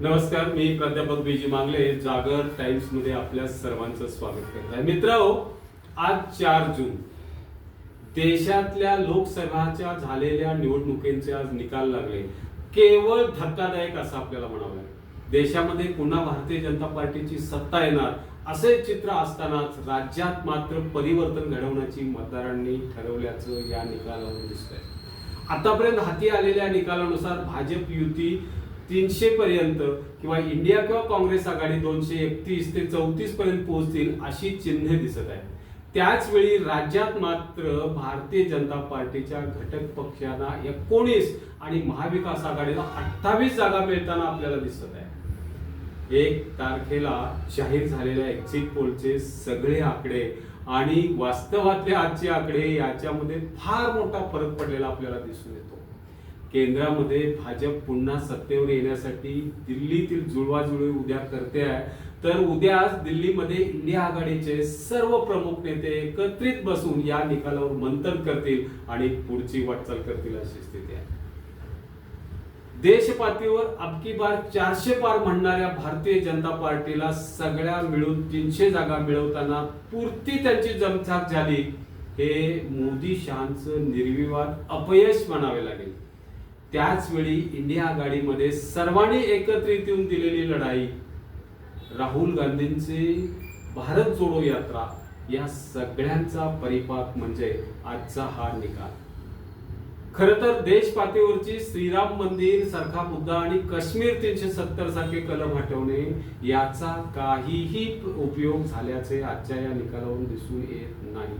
नमस्कार मी प्राध्यापक बीजी मांगले जागर टाइम्समध्ये आपल्या सर्वांचं स्वागत करत आहे. मित्र आज चार जून. देशातल्या लोकसभाच्या झालेल्या निवडणुकींचे आज निकाल लागले. केवळ धक्कादायक असं आपल्याला म्हणावं लागेल. देशामध्ये पुन्हा भारतीय जनता पार्टीची सत्ता येणार असे चित्र असतानाच राज्यात मात्र परिवर्तन घडवण्याची मतदारांनी ठरवल्याचं या निकालावर दिसत आहे आतापर्यंत हाती आलेल्या निकालानुसार भाजप युती तीनशे पर्यंत किंवा इंडिया किंवा काँग्रेस आघाडी दोनशे एकतीस ते चौतीस पर्यंत पोहोचतील अशी चिन्हे दिसत आहे त्याचवेळी राज्यात मात्र भारतीय जनता पार्टीच्या घटक पक्षांना एकोणीस आणि महाविकास आघाडीला अठ्ठावीस जागा मिळताना आपल्याला दिसत आहे. एक तारखेला जाहीर झालेल्या एक्झिट पोलचे सगळे आकडे आणि वास्तवातले आजचे आकडे याच्यामध्ये फार मोठा फरक पडलेला आपल्याला दिसून येतो. केंद्रामध्ये भाजप पुन्हा सत्तेवर येण्यासाठी दिल्लीतील जुळवाजुळवी उद्या करते आहे. तर उद्या दिल्लीमध्ये इंडिया आघाडीचे सर्व प्रमुख नेते एकत्रित बसून या निकालावर मंथन करतील आणि पुढची वाटचाल करतील अशी स्थिती आहे. देशपातळीवर अबकी बार चारशे पार म्हणणाऱ्या भारतीय जनता पार्टीला सगळ्या मिळून तीनशे जागा मिळवताना पुरती त्यांची जमछाक झाली. हे मोदी शहांचं निर्विवाद अपयश म्हणावे लागेल. त्याचवेळी इंडिया आघाडीमध्ये सर्वांनी एकत्रित येऊन दिलेली लढाई राहुल गांधींची भारत जोडो यात्रा या सगळ्यांचा परिपाक म्हणजे आजचा हा निकाल. खर तर देश पातळीवरची श्रीराम मंदिर सारखा मुद्दा आणि काश्मीर तीनशे सत्तर सारखे कलम हटवणे याचा काहीही उपयोग झाल्याचे आजच्या या निकालावरून दिसून येत नाही.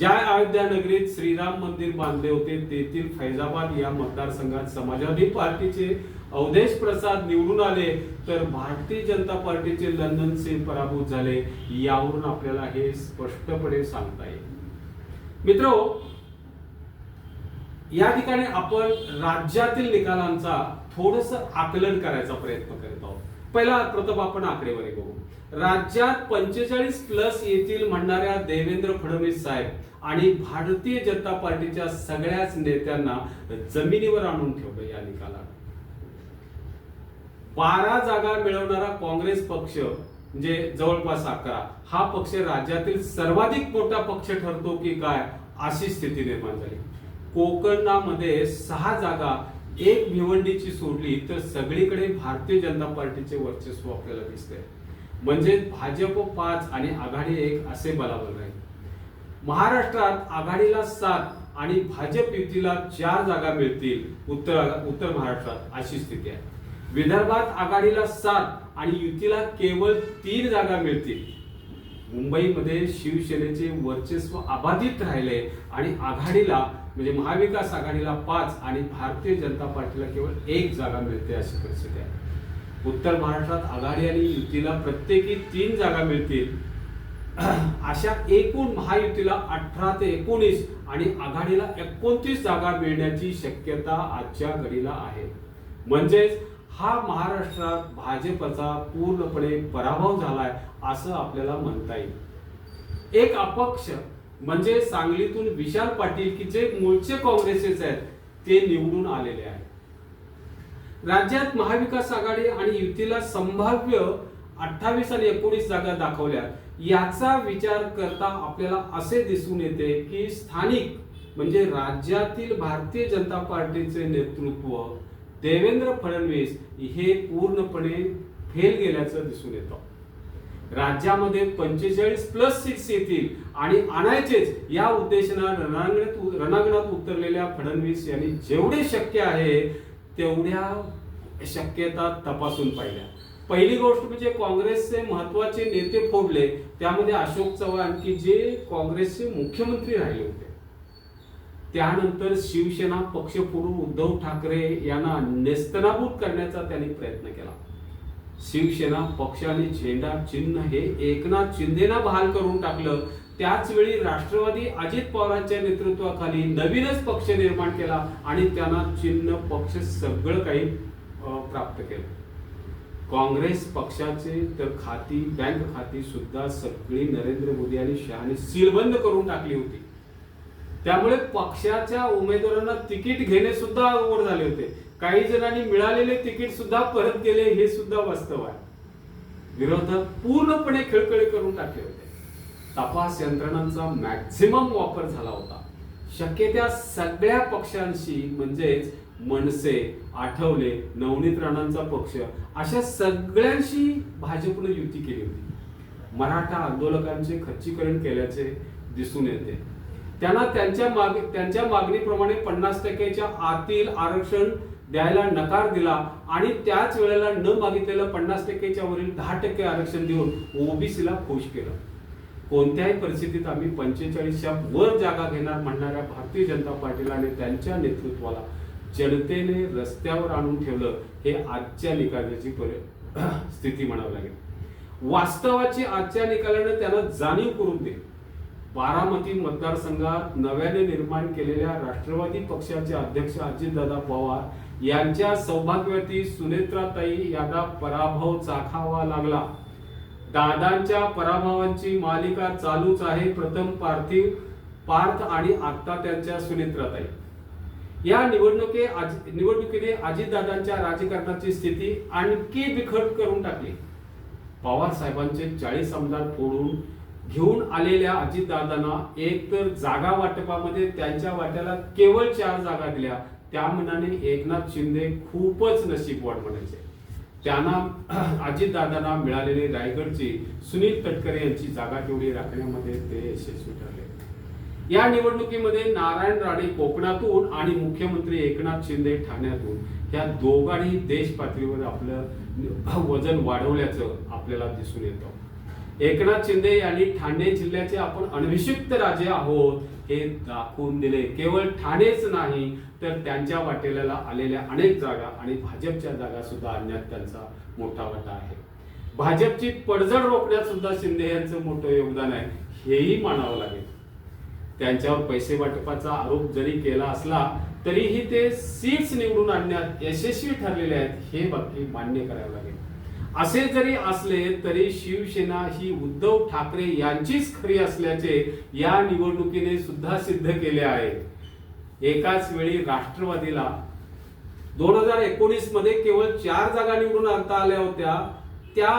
ज्या अयोध्या नगरीत श्रीराम मंदिर बांधले होते तेथील फैजाबाद या मतदारसंघात समाजवादी पार्टीचे अवधेश प्रसाद निवडून आले तर भारतीय जनता पार्टीचे लंडन सिंग पराभूत झाले यावरून आपल्याला हे स्पष्टपणे सांगता येईल. मित्र या ठिकाणी आपण राज्यातील निकालांचा थोडस आकलन करायचा प्रयत्न करत आहोत. पहिला प्रथम आपण आकडेवारी बघू. राज्यात पंचेचाळीस प्लस येथील म्हणणाऱ्या देवेंद्र फडणवीस साहेब आणि भारतीय जनता पार्टीच्या सगळ्याच नेत्यांना जमिनीवर आणून ठेवलं या निकालात बारा जागा मिळवणारा काँग्रेस पक्ष म्हणजे जवळपास अकरा हा पक्ष राज्यातील सर्वाधिक मोठा पक्ष ठरतो की काय अशी स्थिती निर्माण झाली. कोकणामध्ये सहा जागा एक भिवंडीची सोडली तर सगळीकडे भारतीय जनता पार्टीचे वर्चस्व आपल्याला दिसते म्हणजे भाजप पाच आणि आघाडी एक असे बलाबल राहील. महाराष्ट्रात आघाडीला सात आणि भाजप युतीला चार जागा मिळतील उत्तर उत्तर महाराष्ट्रात अशी स्थिती आहे. विदर्भात आघाडीला सात आणि युतीला केवळ तीन जागा मिळतील. मुंबईमध्ये शिवसेनेचे वर्चस्व अबाधित राहिले आणि आघाडीला म्हणजे महाविकास आघाडीला पाच आणि भारतीय जनता पार्टीला केवळ एक जागा मिळते अशी परिस्थिती आहे. उत्तर महाराष्ट्रात आघाडी आणि युतीला प्रत्येकी तीन जागा मिळतील. अशा एकूण महायुतीला अठरा ते एकोणीस आणि आघाडीला एकोणतीस जागा मिळण्याची शक्यता आजच्या घडीला आहे. म्हणजेच हा महाराष्ट्रात भाजपचा पूर्णपणे पराभव झालाय असं आपल्याला म्हणता येईल. एक अपक्ष म्हणजे सांगलीतून विशाल पाटील की जे मूळचे काँग्रेसचे आहेत ते निवडून आलेले आहेत. राज्यात महाविकास आघाडी आणि युतीला संभाव्य अठ्ठावीस आणि एकोणीस जागा दाखवल्या याचा विचार करता आपल्याला असे दिसून येते की स्थानिक म्हणजे राज्यातील भारतीय जनता पार्टीचे नेतृत्व देवेंद्र फडणवीस हे पूर्णपणे फेल गेल्याचं दिसून येतं. राज्यामध्ये पंचेचाळीस प्लस सीट्स येतील आणि आणायचेच या उद्देशानं रणांगणात रणांगणात उतरलेल्या फडणवीस यांनी जेवढे शक्य आहे तेवढ्या शक्यता तपासून पाहिल्या. पहिली गोष्ट म्हणजे काँग्रेसचे महत्त्वाचे नेते फोडले. त्यामध्ये अशोक चव्हाण की जे काँग्रेसचे मुख्यमंत्री राहिले होते. त्यानंतर शिवसेना पक्ष फोडून उद्धव ठाकरे यांना नेस्तनाभूत करण्याचा त्यांनी प्रयत्न केला. शिवसेना पक्षाने झेंडा चिन्ह हे एकनाथ शिंदेना बहाल करून टाकलं. त्याचवेळी राष्ट्रवादी अजित पवारांच्या नेतृत्वाखाली नवीनच पक्ष निर्माण केला आणि त्यांना चिन्ह पक्ष सगळं काही प्राप्त केलं. काँग्रेस पक्षाचे तर खाती बँक खाती सुद्धा सगळी नरेंद्र मोदी आणि शहाने सीलबंद करून टाकली होती. त्यामुळे पक्षाच्या उमेदवारांना तिकीट घेणे सुद्धा अवघड झाले होते. काही जणांनी मिळालेले तिकीट सुद्धा परत गेले हे सुद्धा वास्तव आहे. विरोधक पूर्णपणे खळखळी करून टाकले होते. तपास यंत्रणांचा मॅक्झिमम वापर झाला होता. शक्य त्या सगळ्या पक्षांशी म्हणजेच मनसे आठवले नवनीत राणांचा पक्ष अशा सगळ्यांशी भाजपने युती केली होती. मराठा आंदोलकांचे खच्चीकरण केल्याचे दिसून येते. त्यांना त्यांच्या माग त्यांच्या मागणीप्रमाणे पन्नास टक्क्याच्या आतील आरक्षण द्यायला नकार दिला आणि त्याच वेळेला न मागितलेलं पन्नास टक्क्याच्या वरील दहा टक्के आरक्षण देऊन ओबीसीला खुश केलं. कोणत्याही परिस्थितीत आम्ही पंचेचाळीसच्या वर जागा घेणार म्हणणाऱ्या भारतीय जनता पार्टीला आणि त्यांच्या नेतृत्वाला जनतेने रस्त्यावर आणून ठेवलं हे आजच्या निकालाची परि- स्थिती म्हणावी लागेल. वास्तवाची आजच्या निकालाने त्यांना जाणीव करून दे. बारामती मतदारसंघात नव्याने निर्माण केलेल्या राष्ट्रवादी पक्षाचे अध्यक्ष अजितदादा पवार यांच्या सौभाग्यवती सुनेत्राताई यांना पराभव चाखावा लागला. दादांच्या पराभवांची मालिका चालूच आहे. प्रथम पार्थिव पार्थ आणि आत्ता त्यांच्या सुनेत्राताई. या निवडणुके आज- निवडणुकीने अजितदादांच्या राजकारणाची स्थिती आणखी बिखट करून टाकली. पवार साहेबांचे चाळीस आमदार फोडून घेऊन आलेल्या अजितदादांना एक तर जागा वाटपामध्ये त्यांच्या वाट्याला केवळ चार जागा दिल्या. त्या मनाने एकनाथ शिंदे खूपच नशीबवाट म्हणायचे. त्यांना अजितदादांना मिळालेली रायगडची सुनील तटकरे यांची जागा तेवढी राखण्यामध्ये ते यशस्वी ठरले. या निवडणुकीमध्ये नारायण राणे कोकणातून आणि मुख्यमंत्री एकनाथ शिंदे ठाण्यातून या दोघांनी देश पातळीवर आपलं वजन वाढवल्याचं आपल्याला दिसून येतं. एकनाथ शिंदे यांनी ठाणे जिल्ह्याचे आपण अनभिषिक्त राजे आहोत हे दाखवून दिले. केवळ ठाणेच नाही तर त्यांच्या वाटेला आलेल्या अनेक जागा आणि भाजपच्या जागा सुद्धा आणण्यात त्यांचा मोठा वाटा आहे. भाजपची पडझड रोखण्यात सुद्धा शिंदे यांचं मोठं योगदान आहे. हेही मानावं लागेल. त्यांच्यावर पैसे वाटपाचा आरोप जरी केला असला तरीही ते सीट्स निवडून आणण्यात यशस्वी ठरलेले आहेत हे बाकी मान्य करावे लागेल. असे जरी असले तरी शिवसेना ही उद्धव ठाकरे यांचीच खरी असल्याचे या निवडणुकीने सुद्धा सिद्ध केले आहे. एकाच वेळी राष्ट्रवादीला दोन हजार एकोणीसमध्ये केवळ चार जागा निवडून आणता आल्या होत्या त्या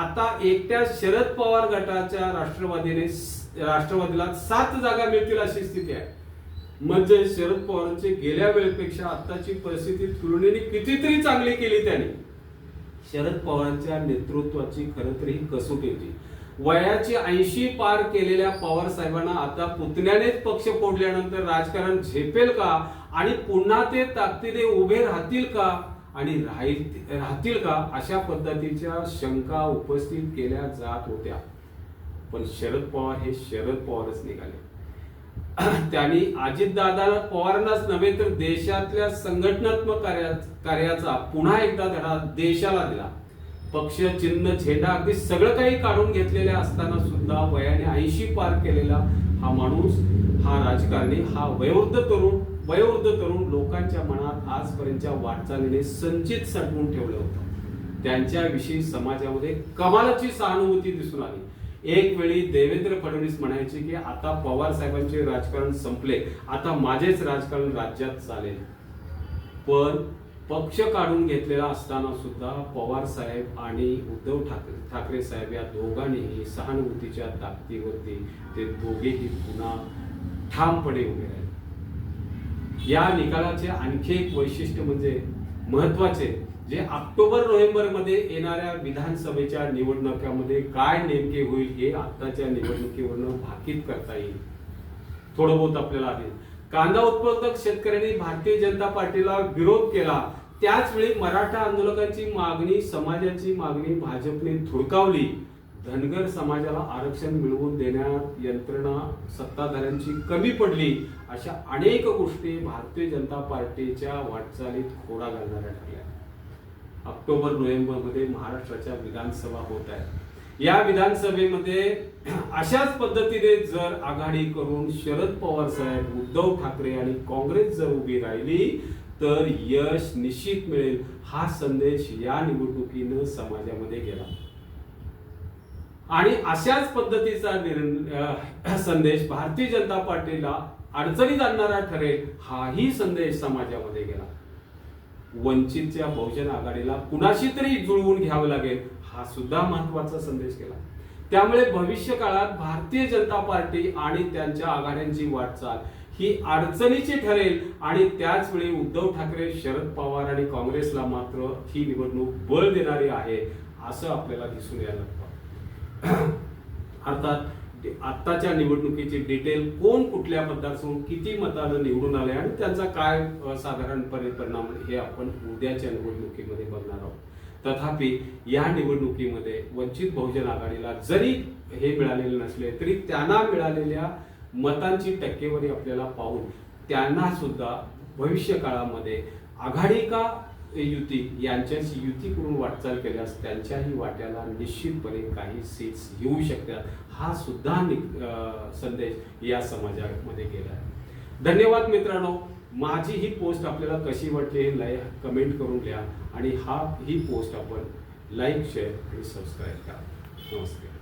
आता एकट्या शरद पवार गटाच्या राष्ट्रवादीने राष्ट्रवादीला सात जागा मिळतील अशी स्थिती आहे. म्हणजे शरद पवारांची गेल्या वेळेपेक्षा आताची परिस्थिती तुलनेने कितीतरी चांगली केली त्यांनी. शरद पवारांच्या नेतृत्वाची खरं तर ही कसोटी होती. वयाची ऐंशी पार केलेल्या पवार साहेबांना आता पुतण्यानेच पक्ष फोडल्यानंतर राजकारण झेपेल का? आणि पुन्हा ते ताकदीने उभे राहतील का? आणि राहील राहतील का? अशा पद्धतीच्या शंका उपस्थित केल्या जात होत्या. पण शरद पवार हे शरद पवारच निघाले. त्यांनी अजितदादा पवारांनाच नव्हे तर देशातल्या संघटनात्मक कार्या कार्याचा पुन्हा एकदा धडा देशाला दिला. पक्ष चिन्ह झेंडा अगदी सगळं काही काढून घेतलेले असताना सुद्धा वयाने ऐंशी पार केलेला हा माणूस हा राजकारणी हा वयोवृद्ध तरुण वयोवृद्ध तरुण लोकांच्या मनात आजपर्यंतच्या वाटचालीने संचित साठवून ठेवलं होतं. त्यांच्याविषयी समाजामध्ये कमालाची सहानुभूती दिसून आली. एक वेळी देवेंद्र फडणवीस म्हणायचे की आता पवार साहेबांचे राजकारण संपले आता माझेच राजकारण राज्यात चालेल. पण पक्ष काढून घेतलेला असताना सुद्धा पवार साहेब आणि उद्धव ठाकरे ठाकरे साहेब या दोघांनीही सहानुभूतीच्या ताकदीवरती ते दोघेही पुन्हा ठामपणे उभे राहिले. या निकालाचे आणखी एक वैशिष्ट्य म्हणजे महत्त्वाचे जे ऑक्टोबर नोव्हेंबरमध्ये येणाऱ्या विधानसभेच्या निवडणुकामध्ये काय नेमके होईल हे आताच्या निवडणुकीवरनं भाकीत करता येईल. थोडं बहुत आपल्याला आहे कांदा उत्पादक शेतकऱ्यांनी भारतीय जनता पार्टीला विरोध केला. त्याचवेळी मराठा आंदोलकांची मागणी समाजाची मागणी भाजपने धुडकावली. धनगर समाजाला आरक्षण मिळवून देण्यात यंत्रणा सत्ताधाऱ्यांची कमी पडली. अशा अनेक गोष्टी भारतीय जनता पार्टीच्या वाटचालीत खोडा घालणाऱ्या ठरल्या. ऑक्टोबर नोव्हेंबरमध्ये महाराष्ट्राच्या विधानसभा होत आहेत. या विधानसभेमध्ये अशाच पद्धतीने जर आघाडी करून शरद पवार साहेब उद्धव ठाकरे आणि काँग्रेस जर उभी राहिली तर यश निश्चित मिळेल हा संदेश या निवडणुकीनं समाजामध्ये गेला. आणि अशाच पद्धतीचा निर्णय संदेश भारतीय जनता पार्टीला अडचणीत आणणारा ठरेल हाही संदेश समाजामध्ये गेला. वंचितच्या बहुजन आघाडीला कुणाशी तरी जुळवून घ्यावं लागेल हा सुद्धा महत्त्वाचा संदेश केला. त्यामुळे भविष्य काळात भारतीय जनता पार्टी आणि त्यांच्या आघाड्यांची वाटचाल ही अडचणीची ठरेल आणि त्याच वेळी उद्धव ठाकरे शरद पवार आणि काँग्रेसला मात्र ही निवडणूक बळ देणारी आहे असं आपल्याला दिसून यायला लागतं. अर्थात आत्ताच्या निवडणुकीची डिटेल कोण कुठल्या मतदारसंघ किती मतानं निवडून आले आणि त्यांचा काय साधारणपणे परिणाम हे आपण उद्याच्या निवडणुकीमध्ये बघणार आहोत. तथापि या निवडणुकीमध्ये वंचित बहुजन आघाडीला जरी हे मिळालेले नसले तरी त्यांना मिळालेल्या मतांची टक्केवारी आपल्याला पाहून त्यांना सुद्धा भविष्य काळामध्ये आघाडी का युती यांच्याशी युती करून वाटचाल केल्यास त्यांच्याही वाट्याला निश्चितपणे काही सीट्स येऊ शकतात. हा सुद्धा नि- संदेश या समाजामध्ये गेला आहे. धन्यवाद मित्रांनो. माझी ही पोस्ट आपल्याला कशी वाटली हे लाईक कमेंट करून लिहा आणि हा ही पोस्ट आपण लाईक शेअर आणि सबस्क्राईब करा. नमस्कार.